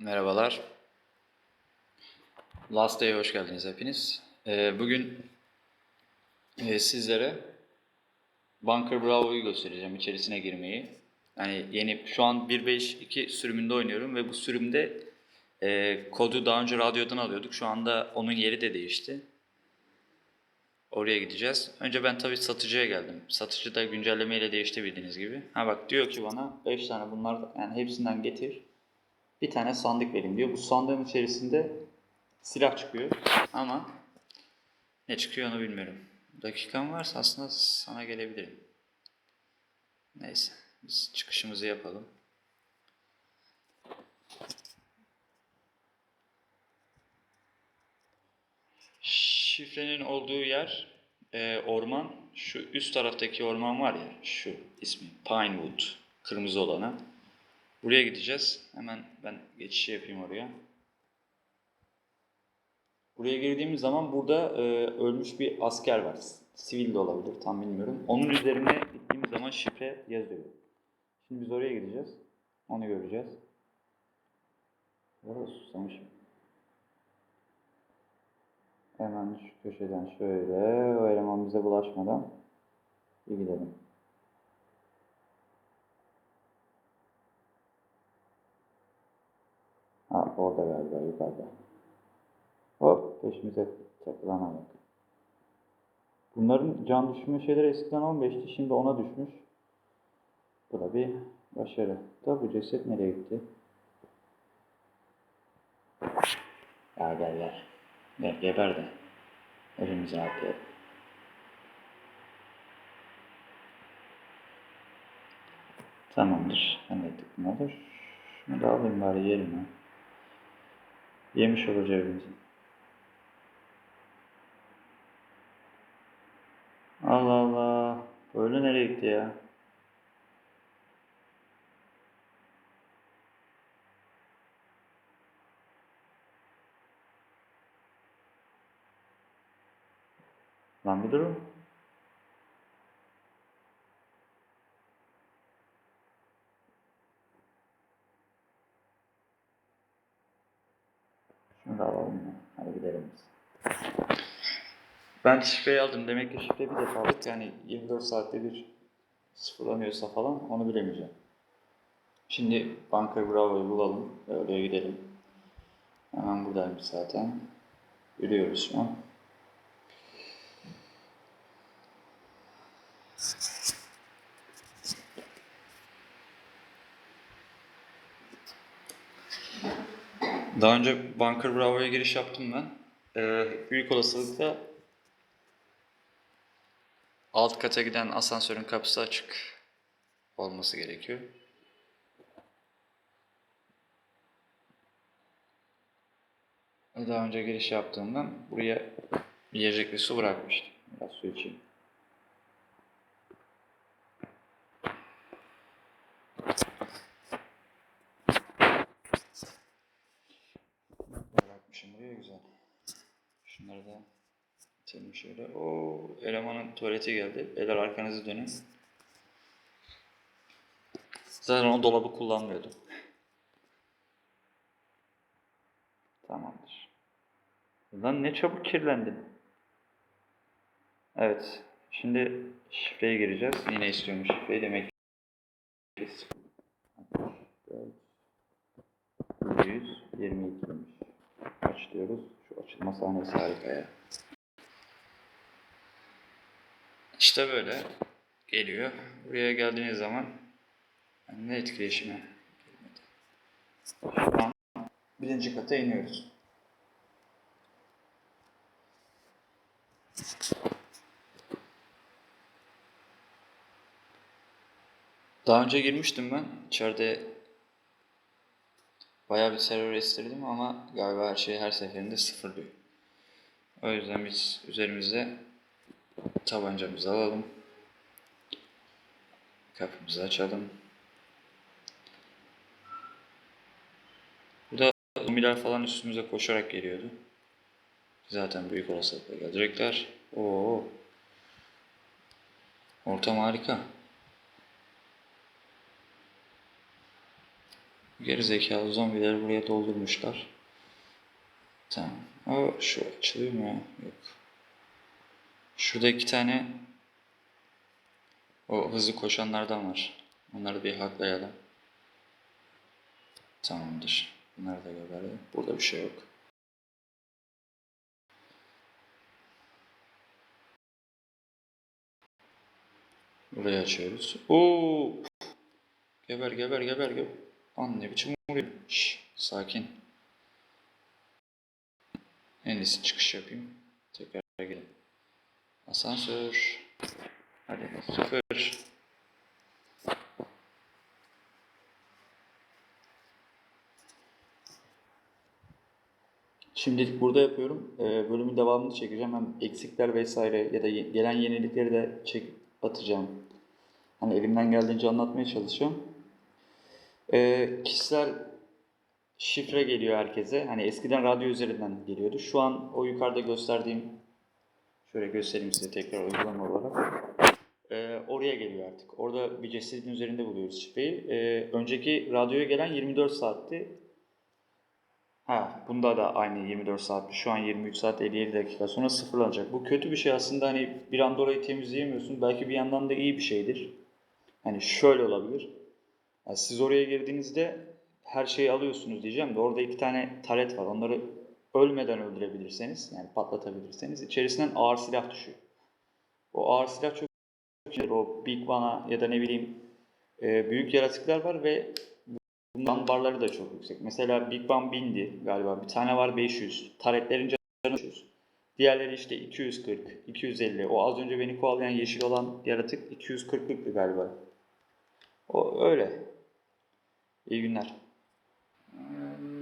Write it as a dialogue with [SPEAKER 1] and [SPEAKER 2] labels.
[SPEAKER 1] Merhabalar. Last Day'e hoş geldiniz hepiniz. Ee, bugün e, sizlere Bunker Bravo'yu göstereceğim, içerisine girmeyi. Yani yeni, şu an 1.5.2 sürümünde oynuyorum ve bu sürümde e, kodu daha önce radyodan alıyorduk. Şu anda onun yeri de değişti. Oraya gideceğiz. Önce ben tabii satıcıya geldim. Satıcı da güncellemeyle değişti bildiğiniz gibi. Ha bak diyor ki bana 5 tane bunlar yani hepsinden getir. Bir tane sandık vereyim diyor. Bu sandığın içerisinde silah çıkıyor ama ne çıkıyor onu bilmiyorum. Dakikan varsa aslında sana gelebilirim. Neyse biz çıkışımızı yapalım. Şifrenin olduğu yer e, orman. Şu üst taraftaki orman var ya şu ismi Pinewood. Kırmızı olana. Buraya gideceğiz. Hemen ben geçiş yapayım oraya. Buraya girdiğimiz zaman burada e, ölmüş bir asker var. Sivil de olabilir tam bilmiyorum. Onun üzerine gittiğimiz zaman şifre yazıyor. Şimdi biz oraya gideceğiz. Onu göreceğiz. Bu arada susamışım. Hemen şu köşeden şöyle o eleman bize bulaşmadan bir gidelim. Ha orada galiba yukarıda. Hop peşimize takılana bak. Bunların can düşürme şeyleri eskiden 15'ti şimdi 10'a düşmüş. Bu da bir başarı. Da bu ceset nereye gitti? Ya gel gel. Gel geber de. Elimizi atlayalım. Tamamdır. Hallettik ne olur. Şunu da alayım bari ha. Yemiş cebimizi. Allah Allah. Böyle nereye gitti ya? Lan bir durun. Da alalım ya. Hadi gidelim biz. Ben şifreyi aldım. Demek ki şifre bir defalık. Yani 24 saatte bir sıfırlanıyorsa falan onu bilemeyeceğim. Şimdi Bunker Bravo'yu bulalım oraya gidelim. Hemen buradaymış zaten. Yürüyoruz şu an. Daha önce Bunker Bravo'ya giriş yaptım ben. Ee, büyük olasılıkla alt kata giden asansörün kapısı açık olması gerekiyor. Daha önce giriş yaptığımdan buraya yiyecek bir su bırakmıştım. Biraz su içeyim. Buraya güzel. Şunları da itelim şöyle. Oo, elemanın tuvaleti geldi. Beyler arkanızı dönün. Zaten o dolabı kullanmıyordum. Tamamdır. Lan ne çabuk kirlendin. Evet. Şimdi şifreye gireceğiz. Yine istiyormuş şifreyi demek ki. 122'ymiş. Açlıyoruz. Şu açılma sahnesi harika ya. İşte böyle geliyor. Buraya geldiğiniz zaman ne etkileşime Şu birinci kata iniyoruz. Daha önce girmiştim ben. İçeride bayağı bir server estirdim ama galiba her şey her seferinde sıfırlıyor. O yüzden biz üzerimize tabancamızı alalım. Kapımızı açalım. Burada zombiler falan üstümüze koşarak geliyordu. Zaten büyük olasılıkla gelecekler. Oo. Ortam harika. Geri zekalı zombileri buraya doldurmuşlar. Tamam. Aa, şu açılıyor mu ya? Yok. Şurada iki tane o hızlı koşanlardan var. Onları bir haklayalım. Tamamdır. Bunları da geberdi. Burada bir şey yok. Burayı açıyoruz. Oo! Geber geber geber geber. Lan ne biçim vuruyor? Şş, sakin. En iyisi çıkış yapayım. Tekrar gelin. Asansör. Hadi sıfır. Şimdilik burada yapıyorum. Ee, bölümün devamını çekeceğim. Hem eksikler vesaire ya da gelen yenilikleri de çekip atacağım. Hani elimden geldiğince anlatmaya çalışıyorum. Ee, kişisel şifre geliyor herkese. Hani eskiden radyo üzerinden geliyordu. Şu an o yukarıda gösterdiğim şöyle göstereyim size tekrar uygulama olarak. Ee, oraya geliyor artık. Orada bir cesedin üzerinde buluyoruz şifreyi. Ee, önceki radyoya gelen 24 saatti. Ha, bunda da aynı 24 saat. Şu an 23 saat 57 dakika sonra sıfırlanacak. Bu kötü bir şey aslında hani bir anda orayı temizleyemiyorsun. Belki bir yandan da iyi bir şeydir. Hani şöyle olabilir. Yani siz oraya girdiğinizde her şeyi alıyorsunuz diyeceğim de orada iki tane taret var. Onları ölmeden öldürebilirseniz yani patlatabilirseniz içerisinden ağır silah düşüyor. O ağır silah çok o Big One'a ya da ne bileyim e, büyük yaratıklar var ve bundan barları da çok yüksek. Mesela Big Bang 1000'di galiba. Bir tane var 500. Taretlerin canı 500. Diğerleri işte 240, 250. O az önce beni kovalayan yeşil olan yaratık 240'lıktı galiba. O öyle. İyi günler. Ee,